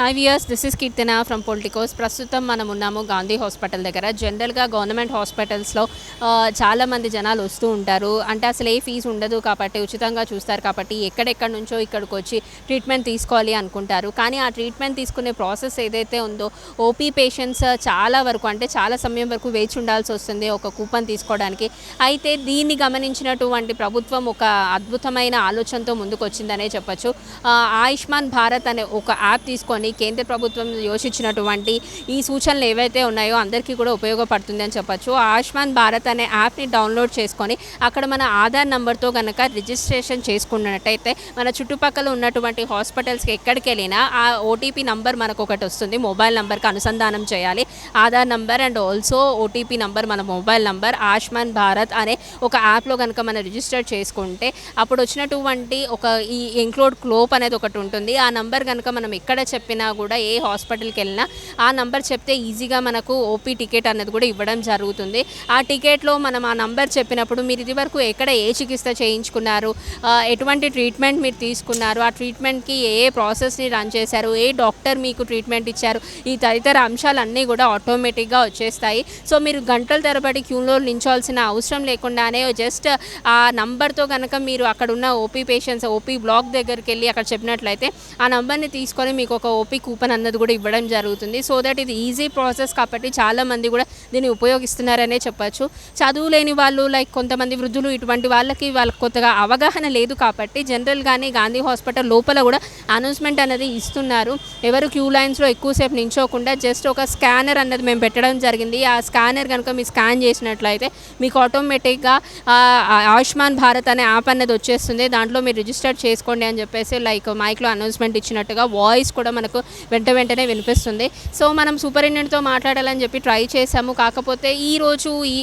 Hi viewers this is Keerthana from Politicos ప్రస్తుతం మనం ఉన్నాము గాంధీ హాస్పిటల్ దగ్గర. జనరల్గా గవర్నమెంట్ హాస్పిటల్స్లో చాలామంది జనాలు వస్తూ ఉంటారు. అంటే అసలు ఏ ఫీజు ఉండదు కాబట్టి ఉచితంగా చూస్తారు కాబట్టి ఎక్కడెక్కడి నుంచో ఇక్కడికి వచ్చి ట్రీట్మెంట్ తీసుకోవాలి అనుకుంటారు. కానీ ఆ ట్రీట్మెంట్ తీసుకునే ప్రాసెస్ ఏదైతే ఉందో ఓపీ పేషెంట్స్ చాలా వరకు అంటే చాలా సమయం వరకు వేచి ఉండాల్సి వస్తుంది ఒక కూపన్ తీసుకోవడానికి. అయితే దీన్ని గమనించినటువంటి ప్రభుత్వం ఒక అద్భుతమైన ఆలోచనతో ముందుకు వచ్చిందనే చెప్పొచ్చు ఆయుష్మాన్ భారత్ అనే ఒక యాప్ తీసుకొని కేంద్ర ప్రభుత్వం యోచించినటువంటి ఈ సూచనలు ఏవైతే ఉన్నాయో అందరికీ కూడా ఉపయోగపడుతుంది అని చెప్పచ్చు. ఆయుష్మాన్ భారత్ అనే యాప్ని డౌన్లోడ్ చేసుకొని అక్కడ మన ఆధార్ నెంబర్తో కనుక రిజిస్ట్రేషన్ చేసుకున్నట్టయితే మన చుట్టుపక్కల ఉన్నటువంటి హాస్పిటల్స్కి ఎక్కడికి వెళ్ళినా ఆ ఓటీపీ నంబర్ మనకు ఒకటి వస్తుంది. మొబైల్ నెంబర్కి అనుసంధానం చేయాలి. Aadhaar number and also OTP number మన మొబైల్ నంబర్ ఆయుష్మాన్ భారత్ అనే ఒక యాప్లో కనుక మనం రిజిస్టర్ చేసుకుంటే అప్పుడు వచ్చినటువంటి ఒక ఈ ఇంక్లూడ్ క్లోప్ అనేది ఒకటి ఉంటుంది. ఆ నంబర్ కనుక మనం ఎక్కడ చెప్పిన కూడా ఏ హాస్పిటల్కి వెళ్ళినా ఆ నంబర్ చెప్తే ఈజీగా మనకు ఓపీ టికెట్ అనేది కూడా ఇవ్వడం జరుగుతుంది. ఆ టికెట్లో మనం ఆ నంబర్ చెప్పినప్పుడు మీరు ఇది వరకు ఎక్కడ ఏ చికిత్స చేయించుకున్నారు? ఎటువంటి ట్రీట్మెంట్ మీరు తీసుకున్నారు? ఆ ట్రీట్మెంట్కి ఏ ఏ ప్రాసెస్ని రన్ చేశారు? ఏ డాక్టర్ మీకు ట్రీట్మెంట్ ఇచ్చారు? ఈ తదితర అంశాలన్నీ కూడా ఆటోమేటిక్గా వచ్చేస్తాయి. సో మీరు గంటల తరబడి క్యూలో నించాల్సిన అవసరం లేకుండానే జస్ట్ ఆ నంబర్తో కనుక మీరు అక్కడ ఉన్న ఓపీ పేషెంట్స్ ఓపీ బ్లాక్ దగ్గరికి వెళ్ళి అక్కడ చెప్పినట్లయితే ఆ నంబర్ని తీసుకొని మీకు ఒక ఓపీ కూపన్ అన్నది కూడా ఇవ్వడం జరుగుతుంది. సో దట్ ఇది ఈజీ ప్రాసెస్ కాబట్టి చాలా మంది కూడా దీన్ని ఉపయోగిస్తున్నారనే చెప్పచ్చు. చదువు లేని వాళ్ళు లైక్ కొంతమంది వృద్ధులు ఇటువంటి వాళ్ళకి వాళ్ళకి కొత్తగా అవగాహన లేదు కాబట్టి జనరల్గానే గాంధీ హాస్పిటల్ లోపల కూడా అనౌన్స్మెంట్ అనేది ఇస్తున్నారు. ఎవరు క్యూ లైన్స్లో ఎక్కువసేపు నించోకుండా జస్ట్ ఒక స్కానర్ అన్నది మేము పెట్టడం జరిగింది. ఆ స్కానర్ కనుక మీరు స్కాన్ చేసినట్లయితే మీకు ఆటోమేటిక్గా ఆయుష్మాన్ భారత్ అనే యాప్ అనేది వచ్చేస్తుంది. దాంట్లో మీరు రిజిస్టర్ చేసుకోండి అని చెప్పేసి లైక్ మైక్లో అనౌన్స్మెంట్ ఇచ్చినట్టుగా వాయిస్ కూడా మనకు వెంట వెంటనే వినిపిస్తుంది. సో మనం సూపరింటెండెంట్తో మాట్లాడాలని చెప్పి ట్రై చేసాము కాకపోతే ఈ రోజు ఈ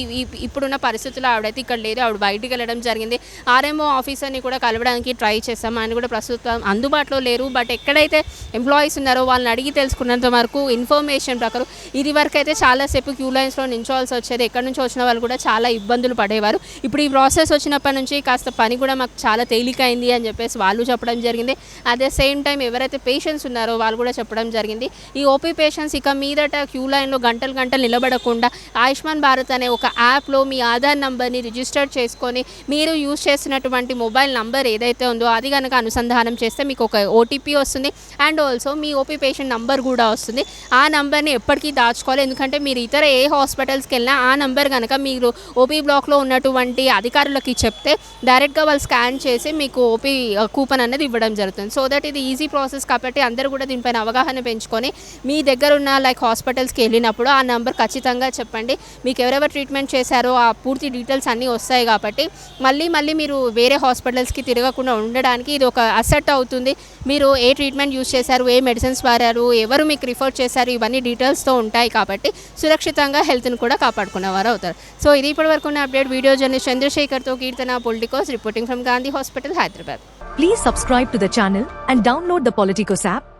ఈ- ఇప్పుడున్న పరిస్థితుల్లో ఆవిడైతే ఇక్కడ లేదు. ఆవిడ బయటికి వెళ్ళడం జరిగింది. ఆర్ఎంఓ ఆఫీసర్ని కూడా కలవడానికి ట్రై చేసాము ఆయన కూడా ప్రస్తుతం అందుబాటులో లేరు. బట్ ఎక్కడైతే ఎంప్లాయీస్ ఉన్నారో వాళ్ళని అడిగి తెలుసుకున్నంత వరకు ఇన్ఫర్మేషన్ ప్రకారం ఇది వరకు అయితే చాలాసేపు క్యూ లైన్స్లో నించోవాల్సి వచ్చేది. ఎక్కడి నుంచి వచ్చిన వాళ్ళు కూడా చాలా ఇబ్బందులు పడేవారు. ఇప్పుడు ఈ ప్రాసెస్ వచ్చినప్పటి నుంచి కాస్త పని కూడా మాకు చాలా తేలికైంది అని చెప్పేసి వాళ్ళు చెప్పడం జరిగింది. అట్ ద సేమ్ టైం ఎవరైతే పేషెంట్స్ ఉన్నారో వాళ్ళు కూడా చెప్పడం జరిగింది. ఈ ఓపీ పేషెంట్స్ ఇక మీదట క్యూ లైన్లో గంటలు గంటలు నిలబడకుండా ఆయుష్మాన్ భారత్ అనే ఒక యాప్లో మీ ఆధార్ నంబర్ని రిజిస్టర్ చేసుకొని మీరు యూజ్ చేస్తున్నటువంటి మొబైల్ నంబర్ ఏదైతే ఉందో అది కనుక అనుసంధానం చేస్తే మీకు ఒక ఓటీపీ వస్తుంది. అండ్ ఆల్సో మీ ఓపీ పేషెంట్ నంబర్ కూడా వస్తుంది. ఆ నంబర్ని ఎప్పటికీ దాచుకోవాలి. ఎందుకంటే మీరు ఇతర ఏ హాస్పిటల్స్కి వెళ్ళినా ఆ నంబర్ కనుక మీరు ఓపీ బ్లాక్లో ఉన్నటువంటి అధికారులకి చెప్తే డైరెక్ట్గా వాళ్ళు స్కాన్ చేసి మీకు ఓపీ కూపన్ uh, అనేది ఇవ్వడం జరుగుతుంది. సో దట్ ఇది ఈజీ ప్రాసెస్ కాబట్టి అందరూ కూడా దీనిపైన అవగాహన పెంచుకొని మీ దగ్గర ఉన్న లైక్ హాస్పిటల్స్కి వెళ్ళినప్పుడు ఆ నెంబర్ ఖచ్చితంగా చెప్పండి. మీకు ఎవరెవరు ట్రీట్మెంట్ చేశారో ఆ పూర్తి డీటెయిల్స్ అన్నీ వస్తాయి కాబట్టి మళ్ళీ మళ్ళీ మీరు వేరే హాస్పిటల్స్కి తిరగకుండా ఉండడానికి ఇది ఒక అసెట్ అవుతుంది. మీరు ఏ ట్రీట్మెంట్ యూస్ చేశారు ఏ మెడిసిన్స్ వాడారు ఎవరు మీకు రిఫర్ చేశారు ఇవన్నీ డీటెయిల్స్తో ఉంటాయి కాబట్టి సురక్షితంగా హెల్త్ని కూడా కాపాడుకునేవారు అవుతారు. సో ఇది ఇప్పటి వరకు ఉన్న update video journalist చంద్రశేఖర్తో Keerthana Politicos reporting from Gandhi hospital Hyderabad Please subscribe to the channel and download the Politicos app.